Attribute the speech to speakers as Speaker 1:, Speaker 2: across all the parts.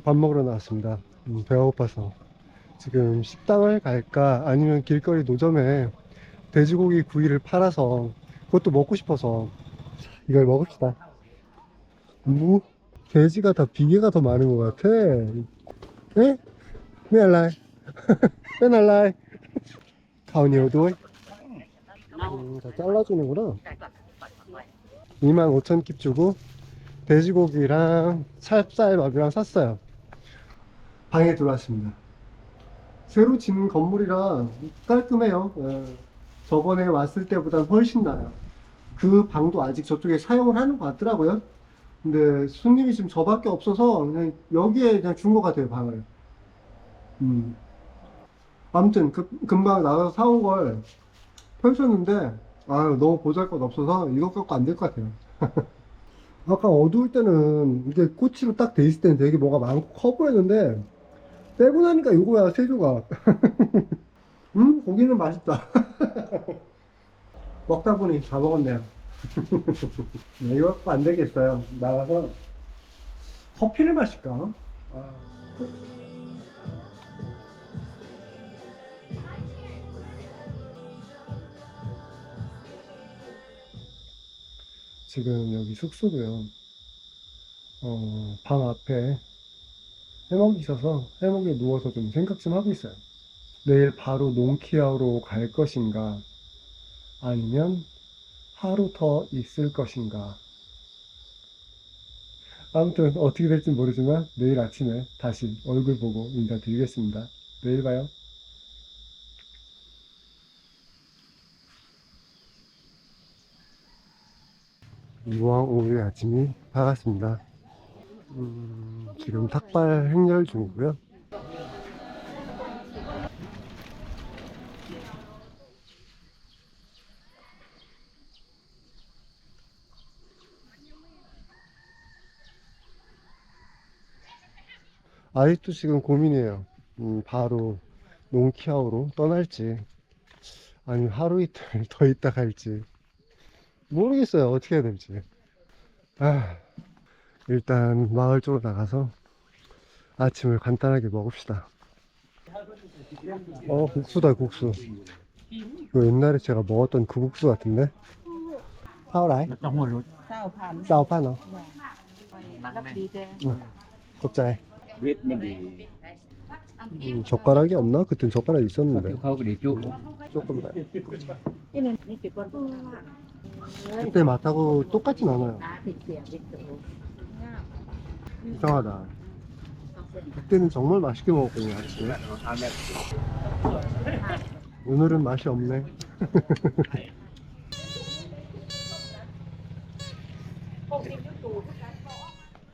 Speaker 1: 밥 먹으러 나왔습니다. 음, 배가 고파서. 지금 식당을 갈까 아니면 길거리 노점에 돼지고기 구이를 팔아서 그것도 먹고 싶어서 이걸 먹읍시다. 무? 돼지가 다 비계가 더 많은 것 같아. 에? 왜 알라이? 왜 알라이? 가오니오도이? 음, 다 잘라주는구나. 25,000킵 주고 돼지고기랑 찹쌀밥이랑 샀어요. 방에 들어왔습니다. 새로 짓는 건물이라 깔끔해요. 예. 저번에 왔을 때보다 훨씬 나아요. 그 방도 아직 저쪽에 사용을 하는 것 같더라고요. 근데 손님이 지금 저밖에 없어서 그냥 여기에 그냥 준 것 같아요, 방을. 음. 아무튼 그, 금방 나가서 사온 걸 펼쳤는데 아 너무 보잘것 없어서 이것 갖고 안 될 것 같아요. 아까 어두울 때는 이게 꼬치로 딱 돼 있을 때는 되게 뭐가 많고 커 보였는데 빼고 나니까 이거야 세조가. 음 고기는 맛있다. 먹다 보니 다 먹었네요. 네, 이거 갖고 안 되겠어요. 나가서 커피를 마실까? 아. 지금 여기 숙소고요. 어, 방 앞에 해먹이 있어서 해먹에 누워서 좀 생각 좀 하고 있어요. 내일 바로 농키아로 갈 것인가, 아니면 하루 더 있을 것인가. 아무튼 어떻게 될지 모르지만 내일 아침에 다시 얼굴 보고 인사드리겠습니다. 내일 봐요. 이왕 오후의 아침이 밝았습니다. 음, 지금 탁발 행렬 중이고요. 아직도 지금 고민이에요. 음, 바로 농키아오로 떠날지, 아니면 하루 이틀 더 있다 갈지. 모르겠어요. 어떻게 해야 될지. 아, 일단 마을 쪽으로 나가서 아침을 간단하게 먹읍시다. 어, 국수다, 국수. 이거 옛날에 제가 먹었던 그 국수 같은데? 파오라이?
Speaker 2: đi ra
Speaker 1: 곱자에. 음, 젓가락이 없나? 그땐 젓가락이 있었는데. 조금 더. 그때 맛하고 똑같진 않아요. 이상하다. 그때는 정말 맛있게 먹었거든요, 아침에. 오늘은 맛이 없네.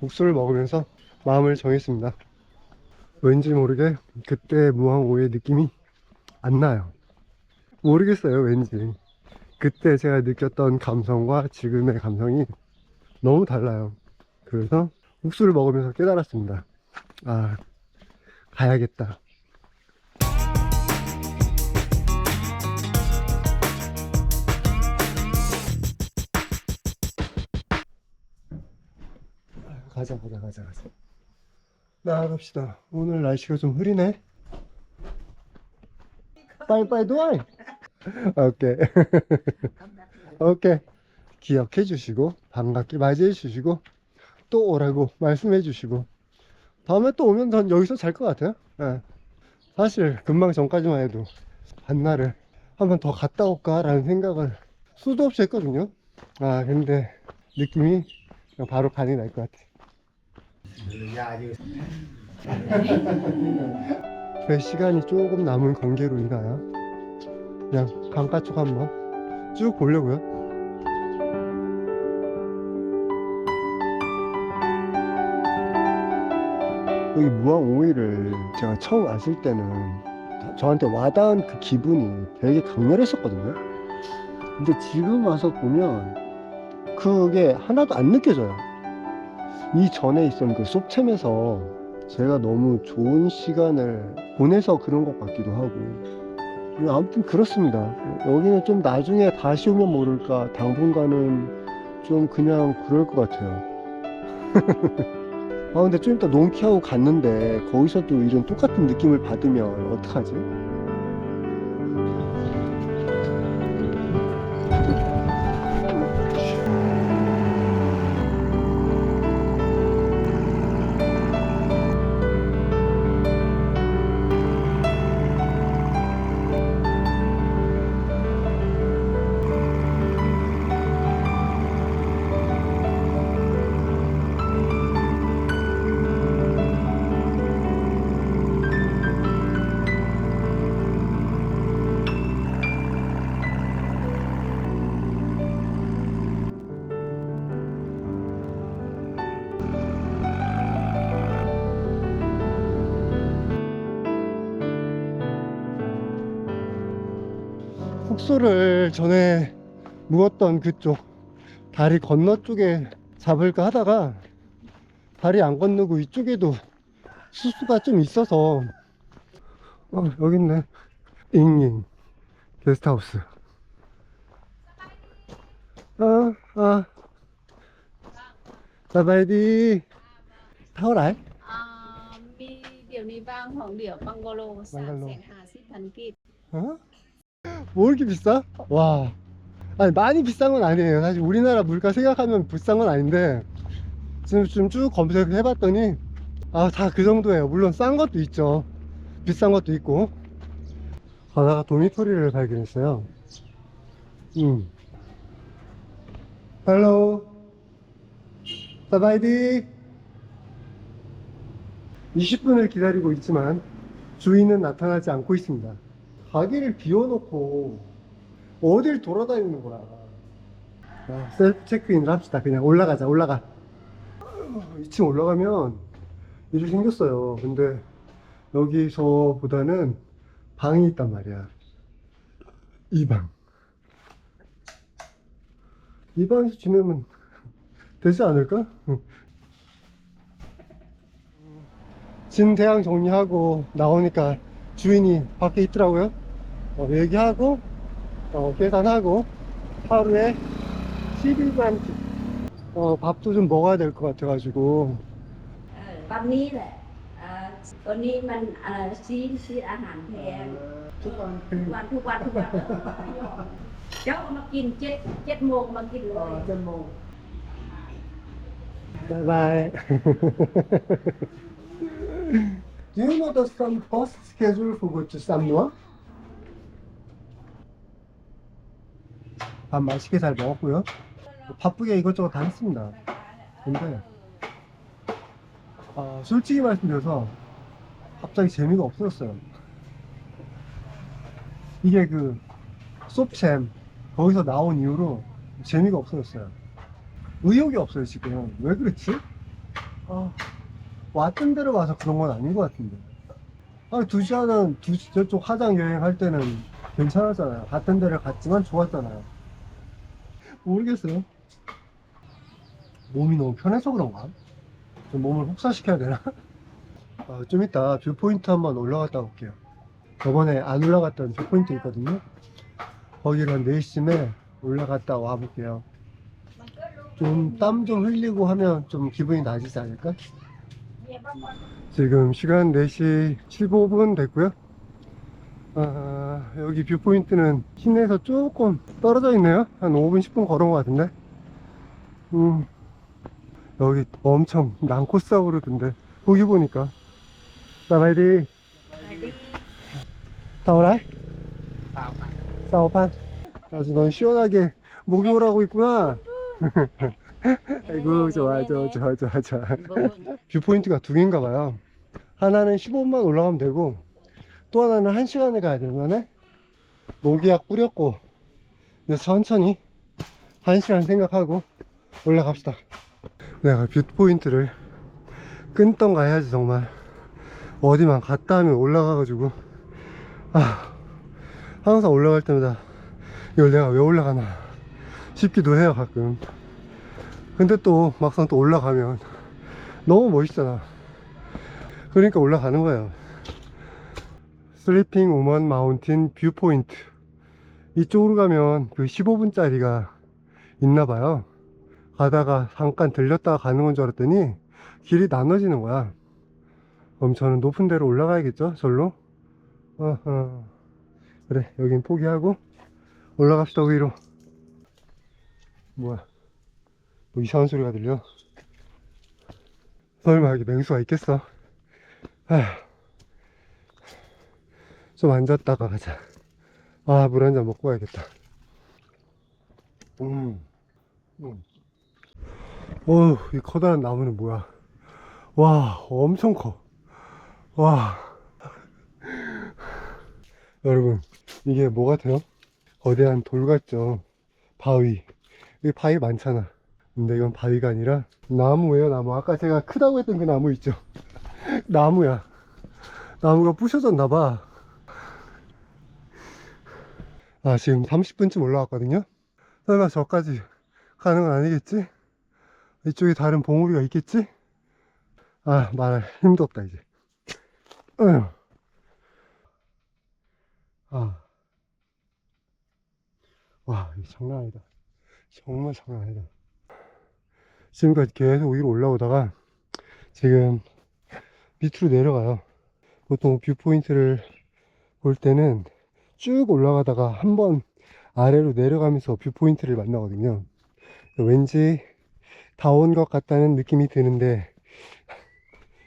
Speaker 1: 국수를 먹으면서 마음을 정했습니다. 왠지 모르게 그때 무항오의 느낌이 안 나요. 모르겠어요, 왠지. 그때 제가 느꼈던 감성과 지금의 감성이 너무 달라요. 그래서 국수를 먹으면서 깨달았습니다. 아, 가야겠다. 가자, 가자, 가자, 가자. 나갑시다. 오늘 날씨가 좀 흐리네. 빨리빨리 도와이. 오케이. 오케이. 기억해 주시고, 반갑게 맞이해 주시고, 또 오라고 말씀해 주시고, 다음에 또 오면 전 여기서 잘 것 같아요. 예. 사실, 금방 전까지만 해도, 한날을 한번 더 갔다 올까 라는 생각을 수도 없이 했거든요. 아, 근데, 느낌이 바로 반이 날 것 같아. 배 시간이 조금 남은 관계로 인하여 그냥 강가 쪽 한번 쭉 보려고요. 여기 무항 오이를 제가 처음 왔을 때는 저한테 와닿은 그 기분이 되게 강렬했었거든요. 근데 지금 와서 보면 그게 하나도 안 느껴져요. 이 전에 있던 그 쏙챔에서 제가 너무 좋은 시간을 보내서 그런 것 같기도 하고 아무튼 그렇습니다 여기는 좀 나중에 다시 오면 모를까 당분간은 좀 그냥 그럴 것 같아요 아 근데 좀 이따 농키하고 갔는데 거기서도 이런 똑같은 느낌을 받으면 어떡하지? 숙소를 전에 묵었던 그쪽 다리 건너 쪽에 잡을까 하다가 다리 안 건너고 이쪽에도 수수가 좀 있어서 어 여기 있네 잉잉 게스트하우스 아, 아.
Speaker 2: Bye bye đi. Thao lại. À, vì điều này vang hoàng điệu Bangalo, sáng sáng hà sĩ thần kịp.
Speaker 1: Hả? 뭐 이렇게 비싸? 와. 아니, 많이 비싼 건 아니에요. 사실 우리나라 물가 생각하면 비싼 건 아닌데, 지금 좀 쭉 검색을 해봤더니, 아, 다 그 정도예요. 물론 싼 것도 있죠. 비싼 것도 있고. 가다가 도미토리를 발견했어요. 음. 헬로. 사바이디. 20분을 기다리고 있지만, 주인은 나타나지 않고 있습니다. 가게를 비워놓고 어딜 돌아다니는 거야. 아, 셀프 체크인을 합시다. 그냥 올라가자, 올라가. 2층 올라가면 일이 생겼어요. 근데 여기서보다는 방이 있단 말이야. 이 방. 이 방에서 지내면 되지 않을까? 응. 짐 대양 정리하고 나오니까 주인이 밖에 있더라고요. 어, 얘기하고, 어, 계산하고, 하루에 12만 어, 밥도 좀 먹어야 될 것 같아가지고,
Speaker 3: เออตอนนี้แหละเอ่อตัวนี้มันเอ่อซีดซีดอาหารแพง
Speaker 1: ทุกวัน
Speaker 3: ทุกวันทุกวันทุกวันเจ้าก็มากินเจ็ดเจ็ดโมงมากินเลย
Speaker 1: 어, 짠 뭐. 바이바이. Do you know the some bus schedule for go to Samnoa? 밥 맛있게 잘 먹었고요. 바쁘게 이것저것 다 했습니다. 근데 아, 솔직히 말씀드려서 갑자기 재미가 없어졌어요. 이게 그 솝챔 거기서 나온 이후로 재미가 없어졌어요. 의욕이 없어요 지금. 왜 그렇지? 아, 왔던 데로 와서 그런 건 아닌 것 같은데. 아, 두 시간은 두, 저쪽 화장 여행 할 때는 괜찮았잖아요. 갔던 데를 갔지만 좋았잖아요. 모르겠어요. 몸이 너무 편해서 그런가? 좀 몸을 혹사시켜야 되나? 아, 좀 이따 뷰포인트 한번 올라갔다 올게요. 저번에 안 올라갔던 뷰포인트 있거든요. 거기를 한 4시쯤에 올라갔다 와 볼게요. 좀 땀 좀 흘리고 하면 좀 기분이 나아지지 않을까? 지금 시간 4시 15분 됐고요. 아, 여기 뷰포인트는 시내에서 조금 떨어져 있네요. 한 5분, 10분 걸은 것 같은데. 음, 여기 엄청 난코스하고 그러던데. 거기 보니까. 나바이디. 다오라이? 사오판. 아주 넌 시원하게 목욕을 하고 있구나. 아이고, 좋아, 좋아, 좋아, 좋아, 좋아. 뷰포인트가 두 개인가 봐요. 하나는 15분만 올라가면 되고, 또 하나는 1시간에 가야 되는 거네? 농기약 뿌렸고, 이제 천천히 1시간 생각하고 올라갑시다. 내가 뷰포인트를 끊던가 해야지, 정말. 어디만 갔다 하면 올라가가지고, 아, 항상 올라갈 때마다 이걸 내가 왜 올라가나 싶기도 해요, 가끔. 근데 또 막상 또 올라가면 너무 멋있잖아. 그러니까 올라가는 거예요. 슬리핑 우먼 마운틴 뷰포인트. 이쪽으로 가면 그 15분짜리가 있나 봐요. 가다가 잠깐 들렸다가 가는 건 줄 알았더니 길이 나눠지는 거야. 그럼 저는 높은 데로 올라가야겠죠? 절로? 어허. 그래, 여긴 포기하고 올라갑시다, 위로. 뭐야. 뭐 이상한 소리가 들려. 설마 여기 맹수가 있겠어? 아휴. 좀 앉았다가 가자. 아, 물 한 잔 먹고 가야겠다. 음. 음. 어우, 이 커다란 나무는 뭐야. 와, 엄청 커. 와. 여러분, 이게 뭐 같아요? 거대한 돌 같죠? 바위. 여기 바위 많잖아. 근데 이건 바위가 아니라 나무예요, 나무. 아까 제가 크다고 했던 그 나무 있죠? 나무야. 나무가 부셔졌나봐. 아, 지금 30분쯤 올라왔거든요? 설마 저까지 가는 건 아니겠지? 이쪽에 다른 봉우리가 있겠지? 아, 말할 힘도 없다, 이제. 아. 와, 이거 장난 아니다. 정말 장난 아니다. 지금까지 계속 위로 올라오다가 지금 밑으로 내려가요. 보통 뷰포인트를 볼 때는 쭉 올라가다가 한번 아래로 내려가면서 뷰포인트를 만나거든요. 왠지 다 온 것 같다는 느낌이 드는데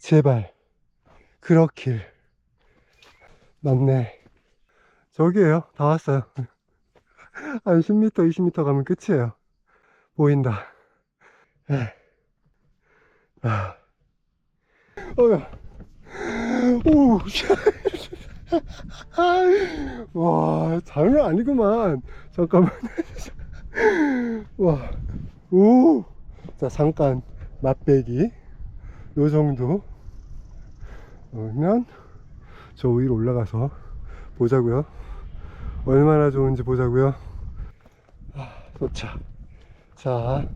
Speaker 1: 제발 그렇길 맞네. 저기에요. 다 왔어요. 한 10m 20m 가면 끝이에요. 보인다. 에. 아. 어야 오 와, 장난 아니구만. 잠깐만. 와, 오. 자, 잠깐 맛배기. 요 정도. 그러면 저 위로 올라가서 보자고요. 얼마나 좋은지 보자고요. 아, 도착. 자,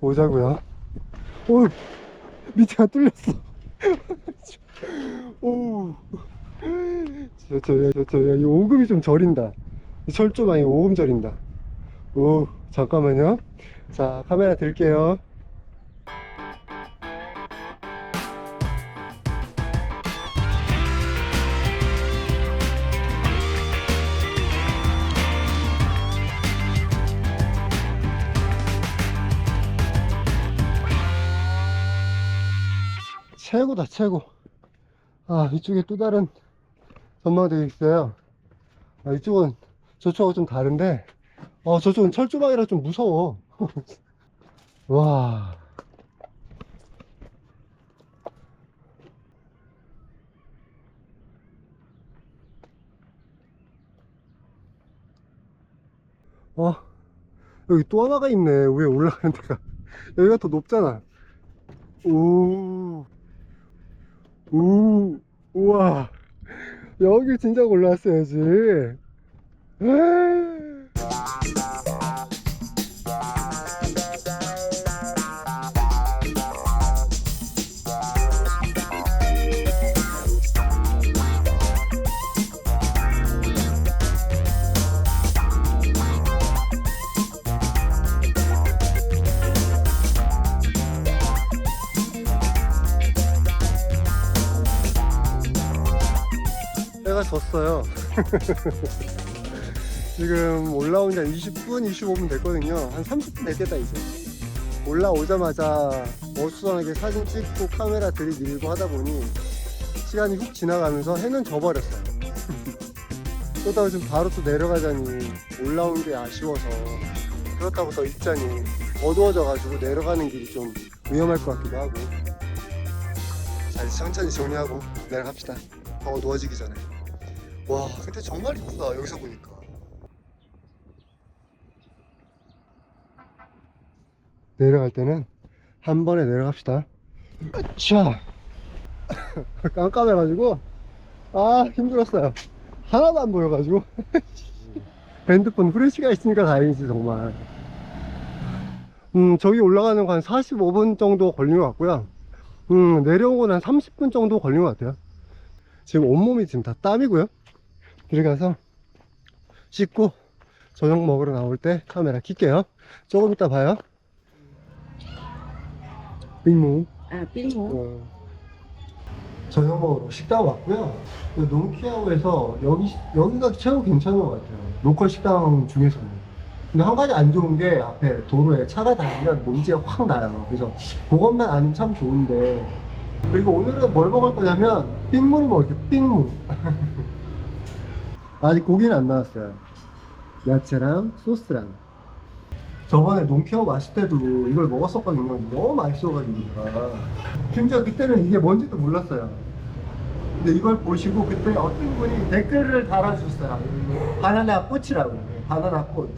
Speaker 1: 보자고요. 오, 밑에가 뚫렸어. 오. 저, 저, 저, 저, 이 오금이 좀 저린다. 이 철조망이 오금 저린다. 오, 잠깐만요. 자, 카메라 들게요. 최고다, 최고. 아, 이쪽에 또 다른 전망대가 있어요. 아, 이쪽은 저쪽하고 좀 다른데, 어, 저쪽은 철조망이라 좀 무서워. 와. 어, 여기 또 하나가 있네. 위에 올라가는 데가. 여기가 더 높잖아. 오, 우, 우와. 여기 진짜 올라왔어야지. 에이. 졌어요. 지금 올라온 지 한 20분, 25분 됐거든요. 한 30분 됐겠다, 이제. 올라오자마자 어수선하게 사진 찍고 카메라 들이밀고 하다 보니 시간이 훅 지나가면서 해는 져버렸어요. 그러다가 지금 바로 또 내려가자니 올라온 게 아쉬워서 그렇다고 더 있자니 어두워져가지고 내려가는 길이 좀 위험할 것 같기도 하고 자 이제 천천히 정리하고 내려갑시다 더 어두워지기 전에 와 근데 정말 이쁘다 여기서 보니까. 내려갈 때는 한 번에 내려갑시다. 자. 깜깜해가지고 아 힘들었어요. 하나도 안 보여가지고. 핸드폰 후레쉬가 있으니까 다행이지 정말. 음 저기 올라가는 거 한 45분 정도 걸린 것 같고요. 음 내려오고 한 30분 정도 걸린 것 같아요. 지금 온몸이 지금 다 땀이고요 들어가서 씻고 저녁 먹으러 나올 때 카메라 킬게요 조금 이따 봐요 빙무
Speaker 3: pin hú
Speaker 1: 어, 저녁 먹으러 식당 왔고요. 그 농키아오에서 여기 여기가 최고 괜찮은 것 같아요. 로컬 식당 중에서는. 근데 한 가지 안 좋은 게 앞에 도로에 차가 다니면 먼지가 확 나요. 그래서 그것만 아니면 참 좋은데. 그리고 오늘은 뭘 먹을 거냐면 삥무를 먹을게요. 삥무. 아직 고기는 안 나왔어요. 야채랑 소스랑. 저번에 농키아오 왔을 때도 이걸 먹었었거든요. 너무 맛있어가지고 제가. 심지어 그때는 이게 뭔지도 몰랐어요. 근데 이걸 보시고 그때 어떤 분이 댓글을 달아주셨어요. 바나나 꽃이라고. 바나나 꽃.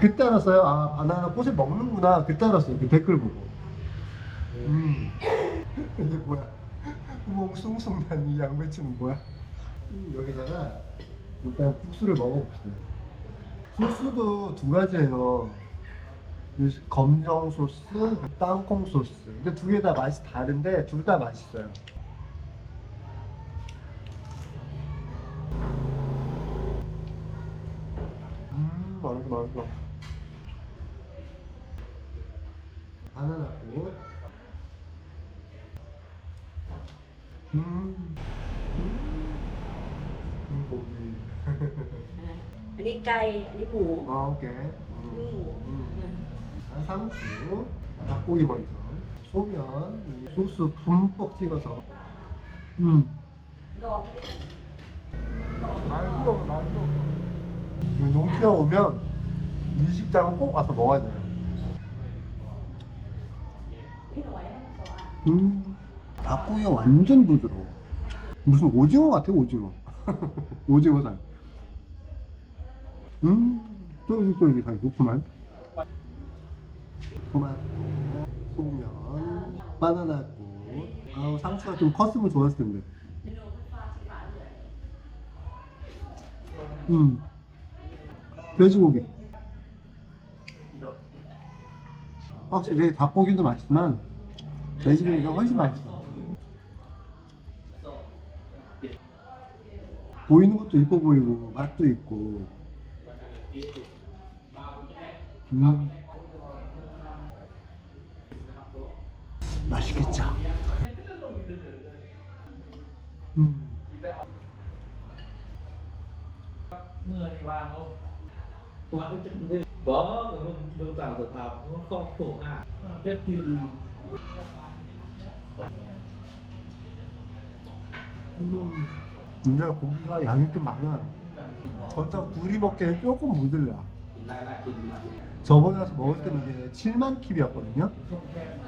Speaker 1: 그때 알았어요. 아, 바나나 꽃을 먹는구나. 그때 알았어요. 그 댓글 보고. 음. 이게 뭐야. 구멍 숭숭 난이 양배추는 뭐야? 음, 여기다가 일단 국수를 먹어봅시다. 소스도 두 가지예요. 이 검정 소스, 땅콩 소스. 근데 두 개 다 맛이 다른데 둘 다 맛있어요. 음, 맛있어, 맛있어. 바나나 꽃. 음. 음,
Speaker 3: đi mù
Speaker 1: 아, 오케이.
Speaker 3: đi
Speaker 1: 음. 음. 상추, 닭고기 먼저, 소면, 이 소스 듬뿍 찍어서. 음.
Speaker 3: rồi
Speaker 1: 맛있어, 맛있어. 농피아 오면 이 식당은 꼭 와서 먹어야 돼요.
Speaker 3: à
Speaker 1: 음. 닭고기가 완전 부드러워. 무슨 오징어 같아, 오징어. 오징어살. 음, 쫄깃쫄깃하게 좋구만. 토마토, 소면, 바나나 꽃. 아우, 상추가 좀 컸으면 좋았을 텐데. 음. 돼지고기. 확실히 닭고기도 맛있지만 돼지고기가 훨씬 맛있어. 보이는 것도 이뻐 보이고 맛도 있고. 음. 맛있겠죠. 음. 음. 근데 고기가 양이 좀 많아. 겉에 둘이 먹기에는 조금
Speaker 4: thì
Speaker 1: 저번에 와서 먹을 때는 이게 7만 킵이었거든요.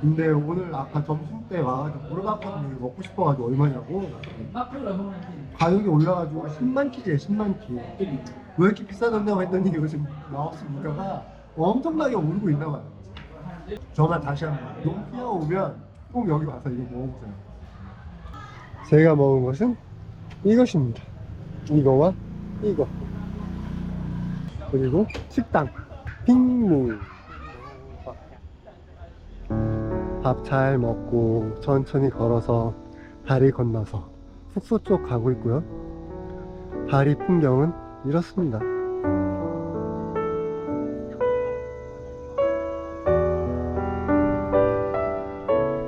Speaker 1: 근데 오늘 아까 점심 때 와가지고 물어봤거든요. 먹고 싶어가지고 얼마냐고. 가격이 올라가지고 10만 킵이에요, 10만 킵. 왜 이렇게 비싸졌냐고 했더니 요즘 마우스 물가가 엄청나게 오르고 있나 봐요. 정말 다시 한번 농피아 오면 꼭 여기 와서 이거 먹어보세요. 제가 먹은 것은 이것입니다. 이거와 이거. 그리고 식당. 핑무. 밥 잘 먹고 천천히 걸어서 다리 건너서 숙소 쪽 가고 있고요. 바리 풍경은 이렇습니다.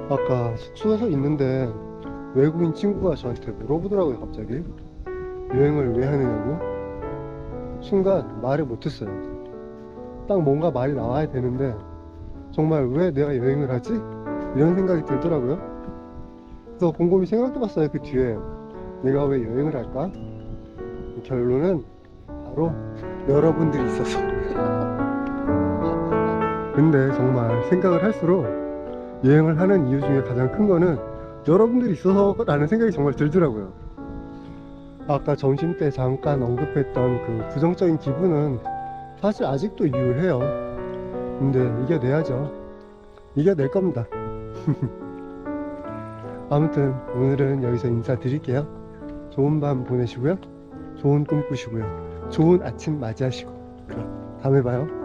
Speaker 1: 아까 숙소에서 있는데 외국인 친구가 저한테 물어보더라고요, 갑자기. 여행을 왜 하느냐고. 순간 말을 못했어요. 딱 뭔가 말이 나와야 되는데, 정말 왜 내가 여행을 하지? 이런 생각이 들더라고요. 그래서 곰곰이 생각해봤어요, 그 뒤에. 내가 왜 여행을 할까? 결론은 바로 여러분들이 있어서. 근데 정말 생각을 할수록 여행을 하는 이유 중에 가장 큰 거는 여러분들이 있어서라는 생각이 정말 들더라고요. 아까 점심 때 잠깐 언급했던 그 부정적인 기분은 사실 아직도 유효해요. 근데 이겨내야죠. 이겨낼 겁니다. 아무튼 오늘은 여기서 인사드릴게요. 좋은 밤 보내시고요. 좋은 꿈 꾸시고요. 좋은 아침 맞이하시고. 그럼 다음에 봐요.